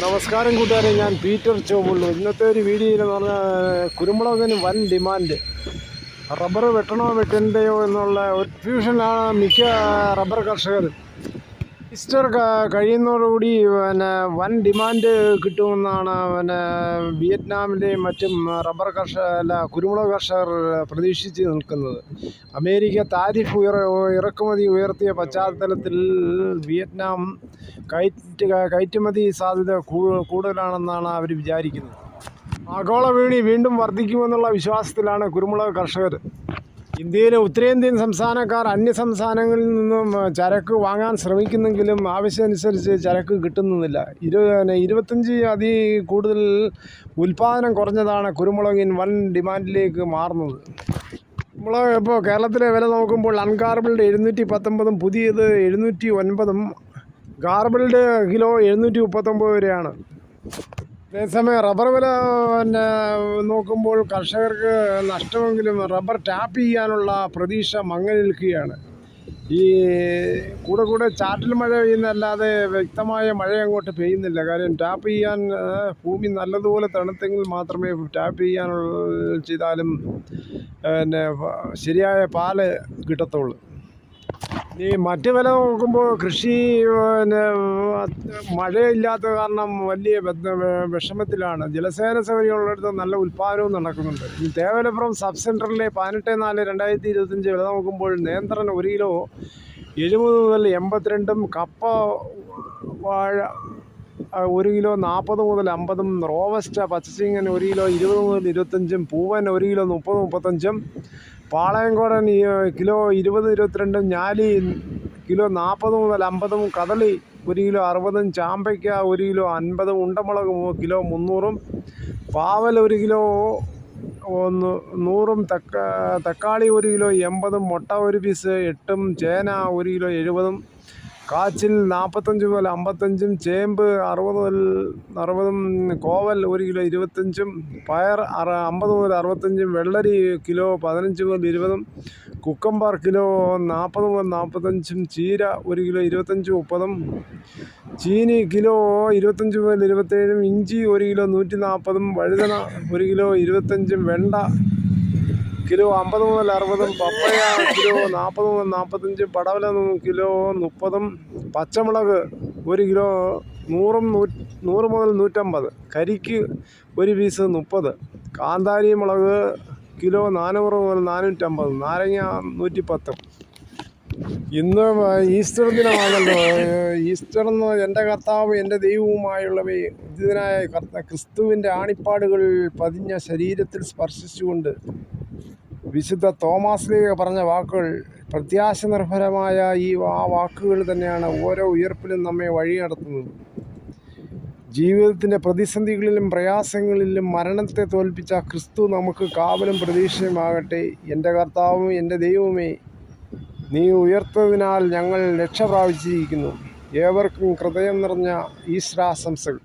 നമസ്കാരം കൂട്ടുകാരെ ഞാൻ പീറ്റർ ചോമുള്ളു ഇന്നത്തെ ഒരു വീഡിയോയിൽ എന്ന് പറഞ്ഞാൽ കുരുമുളകിന് വൻ ഡിമാൻഡ് റബ്ബർ വെട്ടണോ വെട്ടണ്ടയോ എന്നുള്ള ഒരു ഫ്യൂഷനാണ് മിക്ക റബ്ബർ കർഷകരും. ഈസ്റ്റർ ക- കഴിയുന്നതോടുകൂടി പിന്നെ വൻ ഡിമാൻഡ് കിട്ടുമെന്നാണ് പിന്നെ വിയറ്റ്നാമിലെയും മറ്റും റബ്ബർ കർഷക അല്ല കുരുമുളക് കർഷകർ പ്രതീക്ഷിച്ച് നിൽക്കുന്നത്. അമേരിക്ക താരിഫ് ഉയർ ഇറക്കുമതി ഉയർത്തിയ പശ്ചാത്തലത്തിൽ വിയറ്റ്നാം കയറ്റ് കയറ്റുമതി സാധ്യത കൂടുതലാണെന്നാണ് അവർ വിചാരിക്കുന്നത്. ആഗോള വീണി വീണ്ടും വർദ്ധിക്കുമെന്നുള്ള വിശ്വാസത്തിലാണ് കുരുമുളക് കർഷകർ ഇന്ത്യയിലെ ഉത്തരേന്ത്യൻ സംസ്ഥാനക്കാർ അന്യ സംസ്ഥാനങ്ങളിൽ നിന്നും ചരക്ക് വാങ്ങാൻ ശ്രമിക്കുന്നെങ്കിലും ആവശ്യമനുസരിച്ച് ചരക്ക് കിട്ടുന്നില്ല ഇരു ഇരുപത്തഞ്ച് അതി കൂടുതൽ ഉൽപ്പാദനം കുറഞ്ഞതാണ് കുരുമുളകിൻ വൻ ഡിമാൻഡിലേക്ക് മാറുന്നത്. കുരുമുളക് ഇപ്പോൾ കേരളത്തിലെ വില നോക്കുമ്പോൾ അൺകാർബിൾഡ് എഴുന്നൂറ്റി പത്തൊമ്പതും പുതിയത് എഴുന്നൂറ്റി ഒൻപതും ഗാർബിൾഡ് കിലോ എഴുന്നൂറ്റി മുപ്പത്തൊമ്പത് വരെയാണ് അതേസമയം റബ്ബർ വില പിന്നെ നോക്കുമ്പോൾ കർഷകർക്ക് നഷ്ടമെങ്കിലും റബ്ബർ ടാപ്പ് ചെയ്യാനുള്ള പ്രതീക്ഷ മങ്ങൽ നിൽക്കുകയാണ്. ഈ കൂടെ കൂടെ ചാറ്റൽ മഴ പെയ്യുന്നല്ലാതെ വ്യക്തമായ മഴ അങ്ങോട്ട് പെയ്യുന്നില്ല. കാര്യം ടാപ്പ് ചെയ്യാൻ ഭൂമി നല്ലതുപോലെ തണുത്തെങ്കിൽ മാത്രമേ ടാപ്പ് ചെയ്യാനുള്ള ചെയ്താലും പിന്നെ ശരിയായ പാൽ കിട്ടത്തുള്ളൂ. ഈ മറ്റു വില നോക്കുമ്പോൾ കൃഷി പിന്നെ മഴയില്ലാത്ത കാരണം വലിയ വിഷമത്തിലാണ്. ജലസേന സൗകര്യമുള്ളിടത്ത് നല്ല ഉൽപ്പാദനവും നടക്കുന്നുണ്ട്. ഈ തേവലപ്പുറം സബ് സെന്ററിലെ പതിനെട്ട് നാല് രണ്ടായിരത്തി ഇരുപത്തഞ്ച് വില നോക്കുമ്പോൾ നേന്ത്രൻ ഒരു കിലോ എഴുപത് മുതൽ എൺപത്തിരണ്ടും കപ്പ വാഴ ഒരു കിലോ നാൽപ്പത് മുതൽ അമ്പതും റോവസ്റ്റ പച്ചച്ചിങ്ങൻ ഒരു കിലോ ഇരുപത് മുതൽ ഇരുപത്തഞ്ചും പൂവൻ ഒരു കിലോ മുപ്പത് മുപ്പത്തഞ്ചും പാളയംകോടൻ കിലോ ഇരുപത് ഇരുപത്തിരണ്ടും ഞാലി കിലോ നാൽപ്പത് മുതൽ അമ്പതും കദളി ഒരു കിലോ അറുപതും ചാമ്പയ്ക്ക ഒരു കിലോ അൻപതും ഉണ്ടമുളക് കിലോ മുന്നൂറും പാവൽ ഒരു കിലോ ഒന്ന് നൂറും തക്ക തക്കാളി ഒരു കിലോ എൺപതും മുട്ട ഒരു പീസ് എട്ടും ചേന ഒരു കിലോ എഴുപതും കാച്ചിൽ നാൽപ്പത്തഞ്ച് മുതൽ അമ്പത്തഞ്ചും ചേമ്പ് അറുപത് മുതൽ അറുപതും കോവൽ ഒരു കിലോ ഇരുപത്തഞ്ചും പയർ അറ അമ്പത് മുതൽ അറുപത്തഞ്ചും വെള്ളരി കിലോ പതിനഞ്ച് മുതൽ ഇരുപതും കുക്കമ്പാർ കിലോ നാൽപ്പത് മുതൽ നാൽപ്പത്തഞ്ചും ചീര ഒരു കിലോ ഇരുപത്തഞ്ച് മുപ്പതും ചീനി കിലോ ഇരുപത്തഞ്ച് മുതൽ ഇരുപത്തേഴും ഇഞ്ചി ഒരു കിലോ നൂറ്റി നാൽപ്പതും വഴുതന ഒരു കിലോ ഇരുപത്തഞ്ചും വെണ്ട കിലോ അമ്പത് മുതൽ അറുപതും പപ്പയ കിലോ നാൽപ്പത് മുതൽ നാൽപ്പത്തഞ്ചും പടവല കിലോ മുപ്പതും പച്ചമുളക് ഒരു കിലോ നൂറും നൂ നൂറ് മുതൽ നൂറ്റമ്പത് കരിക്ക് ഒരു പീസ് മുപ്പത് കാന്താരി മുളക് കിലോ നാനൂറ് മുതൽ നാനൂറ്റമ്പത് നാരങ്ങ നൂറ്റിപ്പത്തും. ഇന്ന് ഈസ്റ്റർ ദിനമാണല്ലോ. ഈസ്റ്റർ എന്ന് എന്റെ കർത്താവ് എന്റെ ദൈവവുമായുള്ളവയെ ഇതിനായ കർത്ത ക്രിസ്തുവിന്റെ ആണിപ്പാടുകൾ പതിഞ്ഞ ശരീരത്തിൽ സ്പർശിച്ചുകൊണ്ട് വിശുദ്ധ തോമാസ് ലീഗ പറഞ്ഞ വാക്കുകൾ പ്രത്യാശ നിർഭരമായ ഈ ആ വാക്കുകൾ തന്നെയാണ് ഓരോ ഉയർപ്പിലും നമ്മെ വഴി നടത്തുന്നത്. ജീവിതത്തിന്റെ പ്രതിസന്ധികളിലും പ്രയാസങ്ങളിലും മരണത്തെ തോൽപ്പിച്ച ക്രിസ്തു നമുക്ക് കാവലും പ്രതീക്ഷയുമാകട്ടെ എന്റെ കർത്താവും എന്റെ ദൈവമേ നീ ഉയർത്തതിനാൽ ഞങ്ങൾ രക്ഷ പ്രാപിച്ചിരിക്കുന്നു. ഏവർക്കും ഹൃദയം നിറഞ്ഞ ഈശ്വരാശംസകൾ